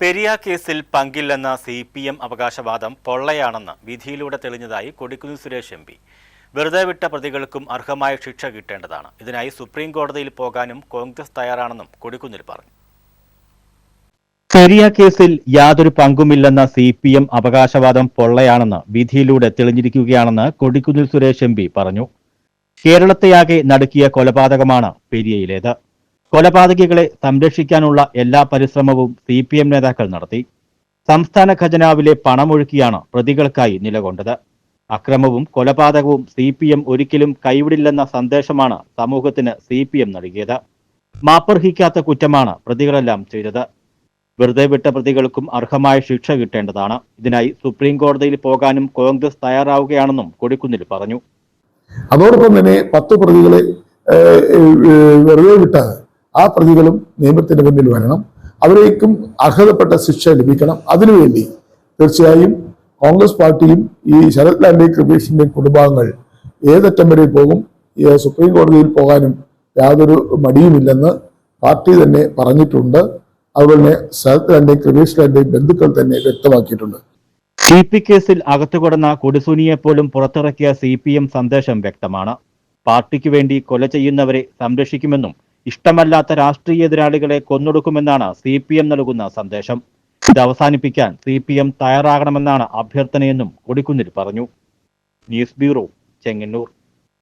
പെരിയ കേസിൽ പങ്കില്ലെന്ന C P M അവകാശവാദം പൊള്ളയാണെന്ന് വിധിയിലൂടെ തെളിഞ്ഞതായി കൊടിക്കുന്നിൽ സുരേഷ് എം പി. വെറുതെ വിട്ട പ്രതികൾക്കും അർഹമായ ശിക്ഷ കിട്ടേണ്ടതാണ്. ഇതിനായി സുപ്രീം കോടതിയിൽ പോകാനും കോൺഗ്രസ് തയ്യാറാണെന്നും കൊടിക്കുന്നിൽ പറഞ്ഞു. പെരിയ കേസിൽ യാതൊരു പങ്കുമില്ലെന്ന സി പി എം അവകാശവാദം പൊള്ളയാണെന്ന് വിധിയിലൂടെ തെളിഞ്ഞിരിക്കുകയാണെന്ന് കൊടിക്കുന്നിൽ സുരേഷ് എം പി പറഞ്ഞു. കേരളത്തെയാകെ നടുക്കിയ കൊലപാതകമാണ് പെരിയയിലേത്. കൊലപാതകികളെ സംരക്ഷിക്കാനുള്ള എല്ലാ പരിശ്രമവും സി പി എം നേതാക്കൾ നടത്തി. സംസ്ഥാന ഖജനാവിലെ പണമൊഴുക്കിയാണ് പ്രതികൾക്കായി നിലകൊണ്ടത്. അക്രമവും കൊലപാതകവും സി പി എം ഒരിക്കലും കൈവിടില്ലെന്ന സന്ദേശമാണ് സമൂഹത്തിന് സി പി എം നൽകിയത്. മാപ്പർഹിക്കാത്ത കുറ്റമാണ് പ്രതികളെല്ലാം ചെയ്തത്. വെറുതെ വിട്ട പ്രതികൾക്കും അർഹമായ ശിക്ഷ കിട്ടേണ്ടതാണ്. ഇതിനായി സുപ്രീം കോടതിയിൽ പോകാനും കോൺഗ്രസ് തയ്യാറാവുകയാണെന്നും കൊടിക്കുന്നിൽ പറഞ്ഞു. അതോടൊപ്പം തന്നെ പത്ത് പ്രതികളെ വെറുതെ വിട്ട ആ പ്രതികളും നിയമത്തിന്റെ മുന്നിൽ വരണം. അവരേക്കും അർഹതപ്പെട്ട ശിക്ഷ ലഭിക്കണം. അതിനുവേണ്ടി തീർച്ചയായും കോൺഗ്രസ് പാർട്ടിയും ഈ ശരത് ലാൻഡി കൃപേഷിന്റെയും കുടുംബാംഗങ്ങൾ ഏതറ്റം വരെ പോകും. സുപ്രീം കോടതിയിൽ പോകാനും യാതൊരു മടിയുമില്ലെന്ന് പാർട്ടി തന്നെ പറഞ്ഞിട്ടുണ്ട്. അതുപോലെ തന്നെ ശരത് ലാലിന്റെയും കൃപേഷ് ലാലിന്റെയും ബന്ധുക്കൾ തന്നെ വ്യക്തമാക്കിയിട്ടുണ്ട്. ടി പി കേസിൽ അകത്തുകൊടുന്ന കൊടിസുനിയെപ്പോലും പുറത്തിറക്കിയ സി പി എം സന്ദേശം വ്യക്തമാണ്. പാർട്ടിക്ക് വേണ്ടി കൊല ചെയ്യുന്നവരെ സംരക്ഷിക്കുമെന്നും ഇഷ്ടമല്ലാത്ത രാഷ്ട്രീയ എതിരാളികളെ കൊന്നൊടുക്കുമെന്നാണ് സി പി എം നൽകുന്ന സന്ദേശം. ഇത് അവസാനിപ്പിക്കാൻ സി പി എം തയ്യാറാകണമെന്നാണ് അഭ്യർത്ഥനയെന്നും കൊടിക്കുന്നിൽ പറഞ്ഞു. News bureau Chengannur.